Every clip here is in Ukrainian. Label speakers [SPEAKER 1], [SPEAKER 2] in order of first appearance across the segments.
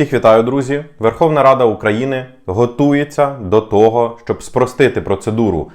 [SPEAKER 1] Всіх вітаю, друзі! Верховна Рада України готується до того, щоб спростити процедуру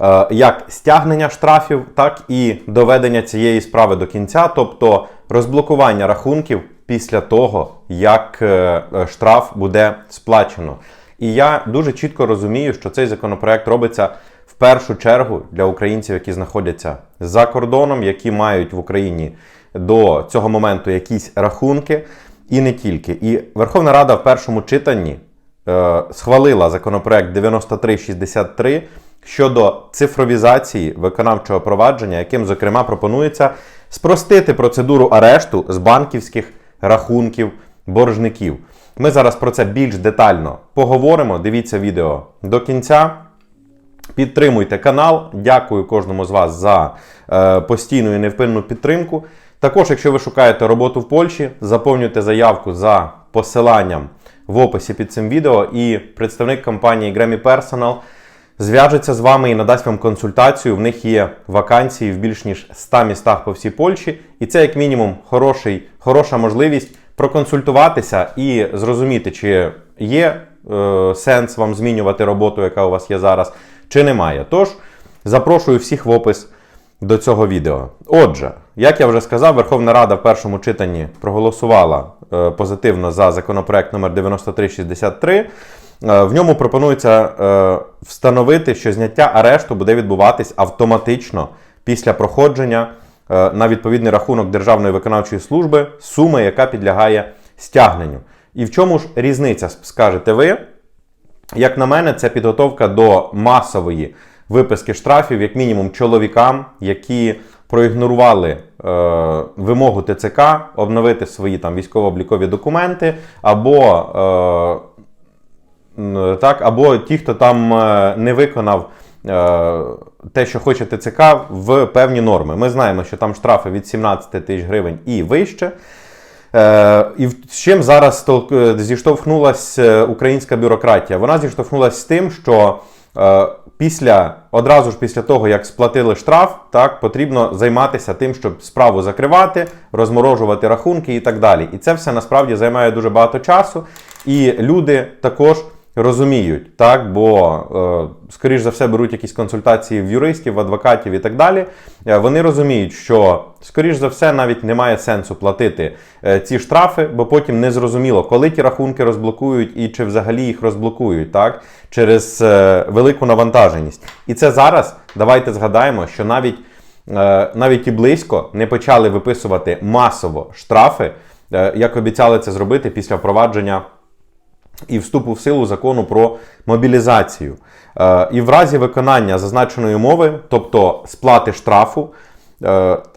[SPEAKER 1] е, як стягнення штрафів, так і доведення цієї справи до кінця, тобто розблокування рахунків після того, як е, е, штраф буде сплачено. І я дуже чітко розумію, що цей законопроект робиться в першу чергу для українців, які знаходяться за кордоном, які мають в Україні до цього моменту якісь рахунки, і не тільки. І Верховна Рада в першому читанні е, схвалила законопроект 9363 щодо цифровізації виконавчого провадження, яким, зокрема, пропонується спростити процедуру арешту з банківських рахунків боржників. Ми зараз про це більш детально поговоримо. Дивіться відео до кінця. Підтримуйте канал. Дякую кожному з вас за е, постійну і невпинну підтримку. Також, якщо ви шукаєте роботу в Польщі, заповнюйте заявку за посиланням в описі під цим відео, і представник компанії Grammy Personal зв'яжеться з вами і надасть вам консультацію. В них є вакансії в більш ніж 100 містах по всій Польщі, і це як мінімум хороший, хороша можливість проконсультуватися і зрозуміти, чи є е, сенс вам змінювати роботу, яка у вас є зараз, чи немає. Тож запрошую всіх в опис до цього відео. Отже, як я вже сказав, Верховна Рада в першому читанні проголосувала е, позитивно за законопроект номер 9363. Е, В ньому пропонується е, встановити, що зняття арешту буде відбуватись автоматично після проходження е, на відповідний рахунок Державної виконавчої служби суми, яка підлягає стягненню. І в чому ж різниця, скажете ви? Як на мене, це підготовка до масової виписки штрафів, як мінімум, чоловікам, які проігнорували е, вимогу ТЦК обновити свої там військово-облікові документи, або, е, так, або ті, хто там е, не виконав. е, Те, що хоче ТЦК в певні норми. Ми знаємо, що там штрафи від 17 тисяч гривень і вище. Е, і з чим зараз зіштовхнулася українська бюрократія? Вона зіштовхнулася з тим, що після, одразу ж після того, як сплатили штраф, так, потрібно займатися тим, щоб справу закривати, розморожувати рахунки і так далі. І це все насправді займає дуже багато часу. І люди також розуміють, так, бо, е, скоріш за все, беруть якісь консультації в юристів, адвокатів і так далі. Е, Вони розуміють, що, скоріш за все, навіть немає сенсу платити е, ці штрафи, бо потім не зрозуміло, коли ті рахунки розблокують і чи взагалі їх розблокують, так, через велику навантаженість. І це зараз давайте згадаємо, що навіть, навіть і близько не почали виписувати масово штрафи, як обіцяли це зробити після впровадження і вступу в силу закону про мобілізацію. Е, І в разі виконання зазначеної умови, тобто сплати штрафу,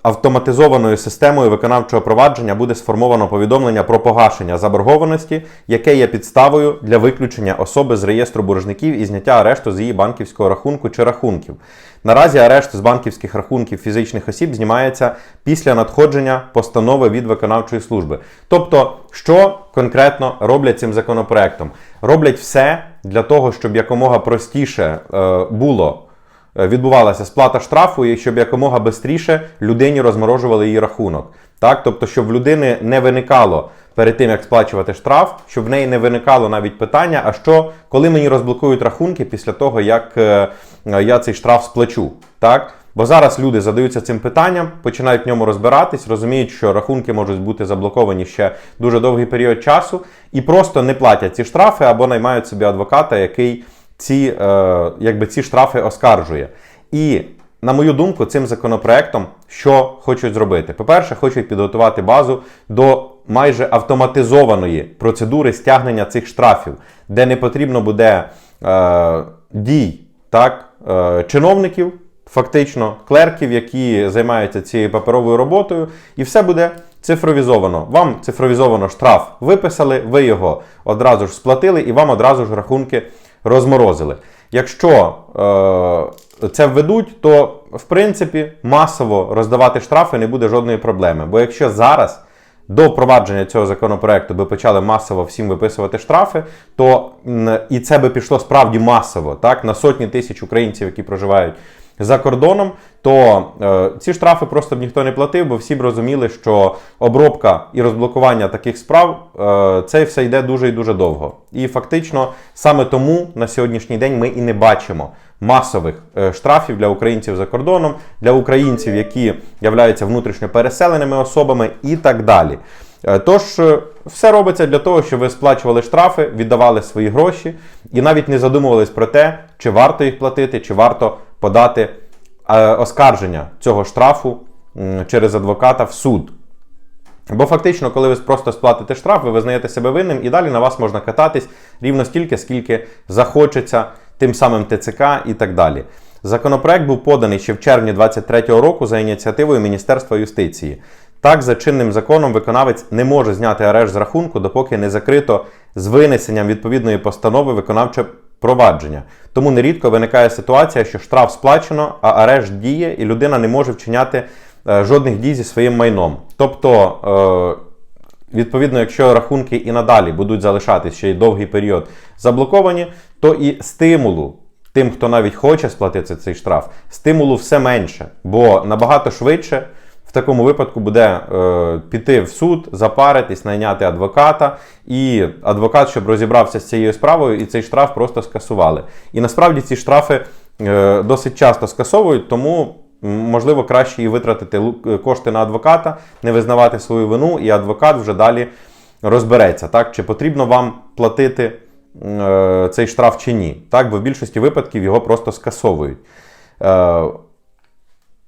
[SPEAKER 1] автоматизованою системою виконавчого провадження буде сформовано повідомлення про погашення заборгованості, яке є підставою для виключення особи з реєстру боржників і зняття арешту з її банківського рахунку чи рахунків. Наразі арешт з банківських рахунків фізичних осіб знімається після надходження постанови від виконавчої служби. Тобто, що конкретно роблять цим законопроектом? Роблять все для того, щоб якомога простіше е, було е, відбувалася сплата штрафу, і щоб якомога швидше людині розморожували її рахунок. Так? Тобто, щоб в людини не виникало перед тим, як сплачувати штраф, щоб в неї не виникало навіть питання, а що, коли мені розблокують рахунки після того, як е, е, я цей штраф сплачу. Так? Бо зараз люди задаються цим питанням, починають в ньому розбиратись, розуміють, що рахунки можуть бути заблоковані ще дуже довгий період часу, і просто не платять ці штрафи або наймають собі адвоката, який ці, е, якби ці штрафи оскаржує. І на мою думку, цим законопроектом що хочуть зробити? По-перше, хочуть підготувати базу до майже автоматизованої процедури стягнення цих штрафів, де не потрібно буде е, дій так, е, чиновників, фактично клерків, які займаються цією паперовою роботою, і все буде цифровізовано. Вам цифровізовано штраф виписали, ви його одразу ж сплатили, і вам одразу ж рахунки розморозили. Якщо е, це введуть, то в принципі масово роздавати штрафи не буде жодної проблеми. Бо якщо зараз до впровадження цього законопроекту би почали масово всім виписувати штрафи, то і це би пішло справді масово, так, на сотні тисяч українців, які проживають за кордоном, то е, ці штрафи просто б ніхто не платив, бо всі б розуміли, що обробка і розблокування таких справ е, це все йде дуже і дуже довго. І фактично саме тому на сьогоднішній день ми і не бачимо масових е, штрафів для українців за кордоном, для українців, які являються внутрішньо переселеними особами, і так далі. Е, Тож, е, все робиться для того, щоб ви сплачували штрафи, віддавали свої гроші і навіть не задумувались про те, чи варто їх платити, чи варто подати е, оскарження цього штрафу через адвоката в суд. Бо фактично, коли ви просто сплатите штраф, ви визнаєте себе винним, і далі на вас можна кататись рівно стільки, скільки захочеться, тим самим ТЦК і так далі. Законопроект був поданий ще в червні 2023 року за ініціативою Міністерства юстиції. Так, за чинним законом виконавець не може зняти арешт з рахунку, допоки не закрито з винесенням відповідної постанови виконавче провадження. Тому нерідко виникає ситуація, що штраф сплачено, а арешт діє, і людина не може вчиняти е, жодних дій зі своїм майном. Тобто. Е, Відповідно, якщо рахунки і надалі будуть залишатись ще й довгий період заблоковані, то і стимулу тим, хто навіть хоче сплатити цей штраф, стимулу все менше, бо набагато швидше такому випадку буде е, піти в суд, запаритись, найняти адвоката, і адвокат, щоб розібрався з цією справою, і цей штраф просто скасували. І насправді ці штрафи е, досить часто скасовують, тому. Можливо, краще і витратити кошти на адвоката, не визнавати свою вину, і адвокат вже далі розбереться, так, чи потрібно вам платити е, цей штраф чи ні. Так, бо в більшості випадків його просто скасовують. Е,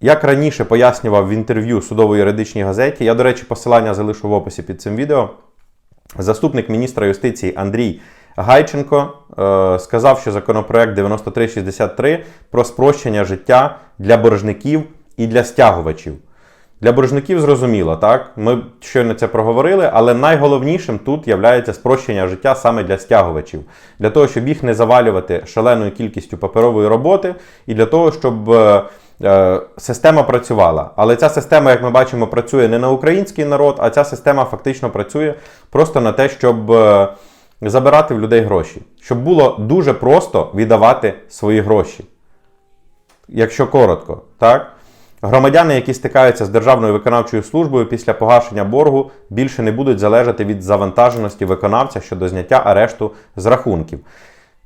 [SPEAKER 1] як раніше пояснював в інтерв'ю судово-юридичній газеті, я, до речі, посилання залишу в описі під цим відео. Заступник міністра юстиції Андрій Гайченко е, сказав, що законопроект 9363 про спрощення життя для боржників і для стягувачів. Для боржників зрозуміло, так? Ми щойно це проговорили, але найголовнішим тут є спрощення життя саме для стягувачів, для того, щоб їх не завалювати шаленою кількістю паперової роботи, і для того, щоб е, система працювала. Але ця система, як ми бачимо, працює не на український народ, а ця система фактично працює просто на те, щоб е, забирати в людей гроші, щоб було дуже просто віддавати свої гроші якщо коротко, так? Громадяни, які стикаються з Державною виконавчою службою після погашення боргу, більше не будуть залежати від завантаженості виконавця щодо зняття арешту з рахунків.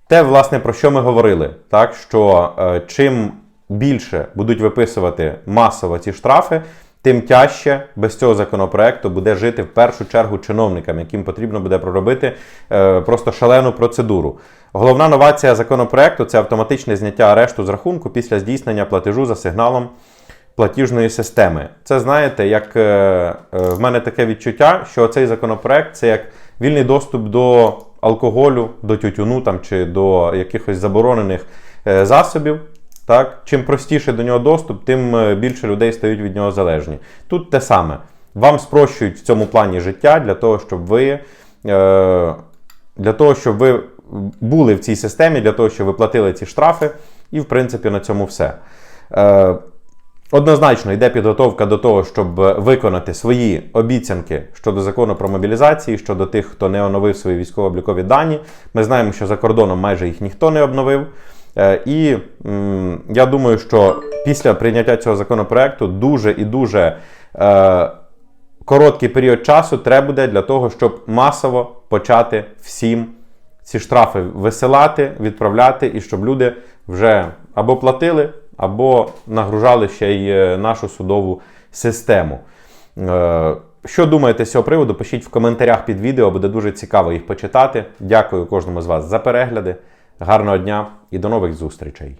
[SPEAKER 1] Те, власне, про що ми говорили, так? що е, чим більше будуть виписувати масово ці штрафи, тим тяжче без цього законопроекту буде жити в першу чергу чиновникам, яким потрібно буде проробити е, просто шалену процедуру. Головна новація законопроекту це автоматичне зняття арешту з рахунку після здійснення платежу за сигналом платіжної системи. Це знаєте, як е, е, в мене таке відчуття, що цей законопроект це як вільний доступ до алкоголю, до тютюну там, чи до якихось заборонених е, засобів. Так? Чим простіше до нього доступ, тим е, більше людей стають від нього залежні. Тут те саме. Вам спрощують в цьому плані життя для того, щоб ви, е, для того, щоб ви були в цій системі, для того, щоб ви платили ці штрафи, і в принципі на цьому все. Е, Однозначно йде підготовка до того, щоб виконати свої обіцянки щодо закону про мобілізацію, щодо тих, хто не оновив свої військово-облікові дані. Ми знаємо, що за кордоном майже їх ніхто не обновив. Е, І я думаю, що після прийняття цього законопроекту дуже і дуже е, короткий період часу треба буде для того, щоб масово почати всім ці штрафи висилати, відправляти, і щоб люди вже або платили, або нагружали ще й е, нашу судову систему. Що думаєте з цього приводу? Пишіть в коментарях під відео, буде дуже цікаво їх почитати. Дякую кожному з вас за перегляди. Гарного дня і до нових зустрічей!